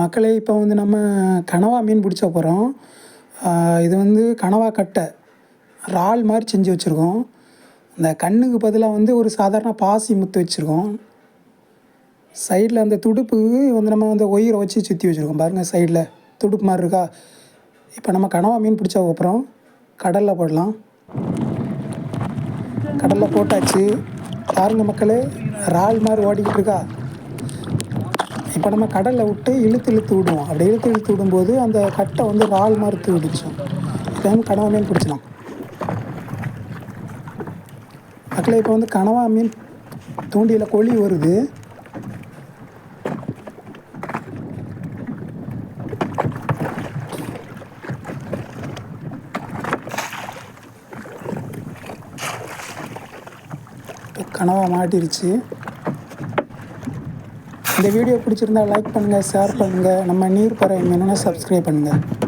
மக்களே இப்போ வந்து நம்ம கனவா மீன் பிடிச்ச போகிறோம் இது வந்து கனவா கட்டை. இறால் மாதிரி செஞ்சு வச்சுருக்கோம். இந்த கண்ணுக்கு பதிலாக வந்து ஒரு சாதாரண பாசி முத்து வச்சுருக்கோம். சைடில் அந்த துடுப்புக்கு வந்து நம்ம வந்து ஒயிரை வச்சு சுற்றி வச்சுருக்கோம். பாருங்கள் சைடில் துடுப்பு மாதிரி இருக்கா? இப்போ நம்ம கனவா மீன் பிடிச்ச அப்புறம் கடலில் போடலாம். கடலில் போட்டாச்சு. பாருங்கள் மக்களே இறால் மாதிரி ஓடிக்கிட்டு இருக்கா? இப்போ நம்ம கடலில் விட்டு இழுத்து இழுத்து விடுவோம். அப்படி இழுத்து இழுத்து விடும்போது அந்த கட்டை வந்து ரால் மாதிரி விடுச்சோம் டைம் கனவா மீன் பிடிச்சலாம் மக்களே இப்போ வந்து கனவா மீன் தூண்டியில் கொழி வருது. கனவா மாட்டிருச்சு. இந்த வீடியோ பிடிச்சிருந்தா லைக் பண்ணுங்கள் ஷேர் பண்ணுங்கள் நம்ம நீர் பறவை மீனை சப்ஸ்கிரைப் பண்ணுங்கள்